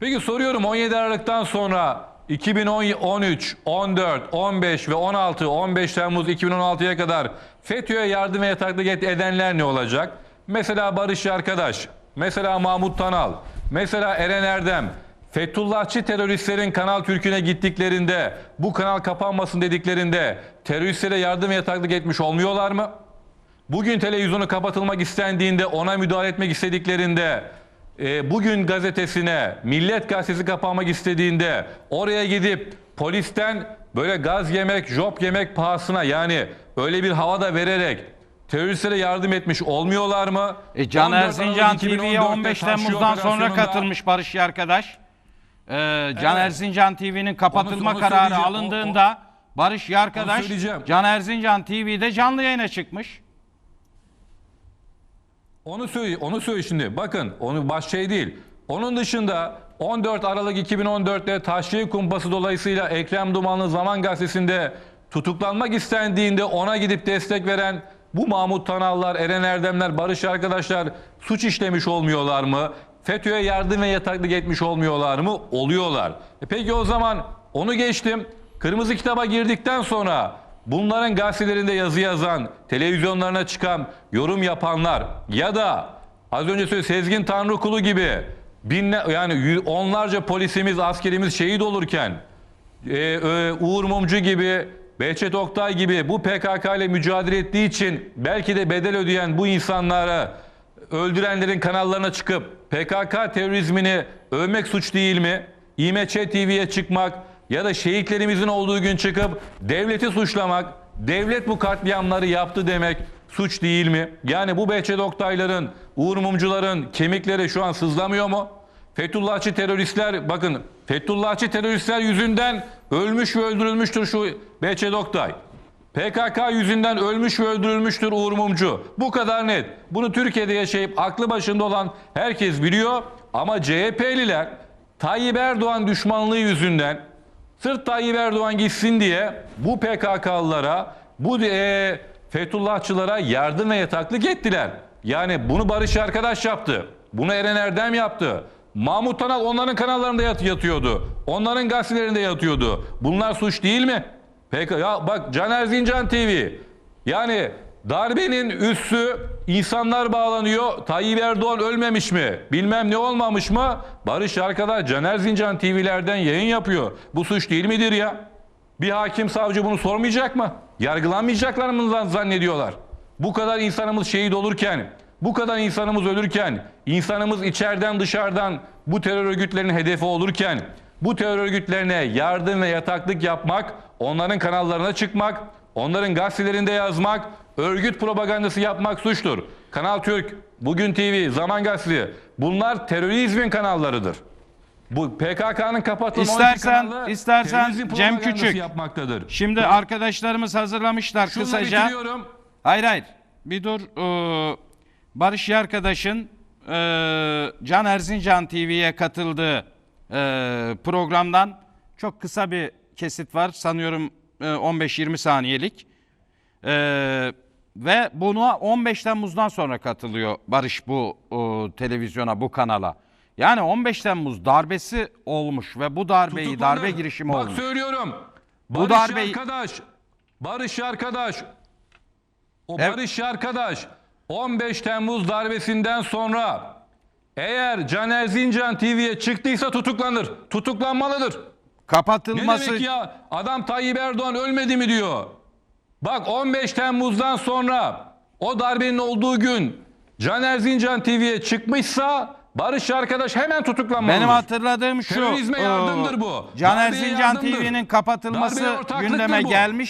Peki soruyorum 17 Aralık'tan sonra 2013, 14, 15 ve 16, 15 Temmuz 2016'ya kadar FETÖ'ye yardım ve yataklık edenler ne olacak? Mesela Barış Arkadaş, mesela Mahmut Tanal, mesela Eren Erdem, Fethullahçı teröristlerin Kanal Türk'üne gittiklerinde, bu kanal kapanmasın dediklerinde teröristlere yardım ve yataklık etmiş olmuyorlar mı? Bugün televizyonu kapatılmak istendiğinde ona müdahale etmek istediklerinde e, bugün gazetesine Millet Gazetesi kapanmak istediğinde oraya gidip polisten böyle gaz yemek, job yemek pahasına yani öyle bir havada vererek teröristlere yardım etmiş olmuyorlar mı? E, Caner 14 Aralık Zincan TV'ye 2014'te 15 Taşlı Temmuz'dan sonra katılmış Barış arkadaş. Ee, Caner Evet. Zincan TV'nin kapatılma onu kararı söyleyeceğim. O- alındığında Barış arkadaş söyleyeceğim. Caner Zincan TV'de canlı yayına çıkmış. Onu söyle, onu söyle şimdi. Bakın, onu baş şey değil. Onun dışında 14 Aralık 2014'te Taşriye Kumpası dolayısıyla Ekrem Dumanlı Zaman Gazetesi'nde tutuklanmak istendiğinde ona gidip destek veren bu Mahmut Tanallar, Eren Erdemler, Barış arkadaşlar suç işlemiş olmuyorlar mı? FETÖ'ye yardım ve yataklık etmiş olmuyorlar mı? Oluyorlar. E peki o zaman onu geçtim. Kırmızı kitaba girdikten sonra bunların gazetelerinde yazı yazan, televizyonlarına çıkan, yorum yapanlar ya da az önce söylediğim Sezgin Tanrıkulu gibi binle, yani onlarca polisimiz, askerimiz şehit olurken e, e, Uğur Mumcu gibi, Behçet Oktay gibi bu PKK ile mücadele ettiği için belki de bedel ödeyen bu insanlara öldürenlerin kanallarına çıkıp PKK terörizmini övmek suç değil mi? İMÇ TV'ye çıkmak ya da şehitlerimizin olduğu gün çıkıp devleti suçlamak, devlet bu katliamları yaptı demek suç değil mi? Yani bu Behçet Oktayların, Uğur Mumcuların kemikleri şu an sızlamıyor mu? Fethullahçı teröristler bakın Fethullahçı teröristler yüzünden ölmüş ve öldürülmüştür şu Behçet Oktay. PKK yüzünden ölmüş ve öldürülmüştür Uğur Mumcu. Bu kadar net. Bunu Türkiye'de yaşayıp aklı başında olan herkes biliyor. Ama CHP'liler Tayyip Erdoğan düşmanlığı yüzünden sırf Tayyip Erdoğan gitsin diye bu PKK'lılara, bu e, Fethullahçılara yardım ve yataklık ettiler. Yani bunu Barış Arkadaş yaptı. Bunu Eren Erdem yaptı. Mahmut Tanal onların kanallarında yat- yatıyordu. Onların gazetelerinde yatıyordu. Bunlar suç değil mi? Peki ya bak Caner Zincan TV. Yani darbenin üssü insanlar bağlanıyor. Tayyip Erdoğan ölmemiş mi? Bilmem ne olmamış mı? Barış arkadaş Caner Zincan TV'lerden yayın yapıyor. Bu suç değil midir ya? Bir hakim savcı bunu sormayacak mı? Yargılanmayacaklar mı zan- zannediyorlar? Bu kadar insanımız şehit olurken, bu kadar insanımız ölürken, insanımız içeriden dışarıdan bu terör örgütlerinin hedefi olurken, bu terör örgütlerine yardım ve yataklık yapmak, onların kanallarına çıkmak, onların gazetelerinde yazmak, örgüt propagandası yapmak suçtur. Kanal Türk, Bugün TV, Zaman Gazetesi bunlar terörizmin kanallarıdır. Bu PKK'nın kapatılma 12 İstersen- kanalı istersen Cem Küçük. yapmaktadır. Şimdi arkadaşlarımız hazırlamışlar Şunu kısaca. bitiriyorum. Hayır hayır. Bir dur. Ee, Barış arkadaşın e, Can Erzincan TV'ye katıldığı e, programdan çok kısa bir kesit var. Sanıyorum e, 15-20 saniyelik. E, ve buna 15 Temmuz'dan sonra katılıyor Barış bu e, televizyona, bu kanala. Yani 15 Temmuz darbesi olmuş ve bu darbeyi, Tutuklanır. darbe girişimi Bak olmuş. söylüyorum. Bu Barış darbeyi- arkadaş. Barış arkadaş. O Evet. Barış arkadaş 15 Temmuz darbesinden sonra eğer Caner Zincan TV'ye çıktıysa tutuklanır. Tutuklanmalıdır. Ne Kapatılması demek ya? Adam Tayyip Erdoğan ölmedi mi diyor. Bak 15 Temmuz'dan sonra o darbenin olduğu gün Caner Zincan TV'ye çıkmışsa Barış arkadaş hemen tutuklanmalıdır. Benim hatırladığım şu. Terörizme yardımdır bu. Caner Darbeye Zincan yardımdır. TV'nin kapatılması Darbeye ortaklıktır gündeme bu. gelmiş.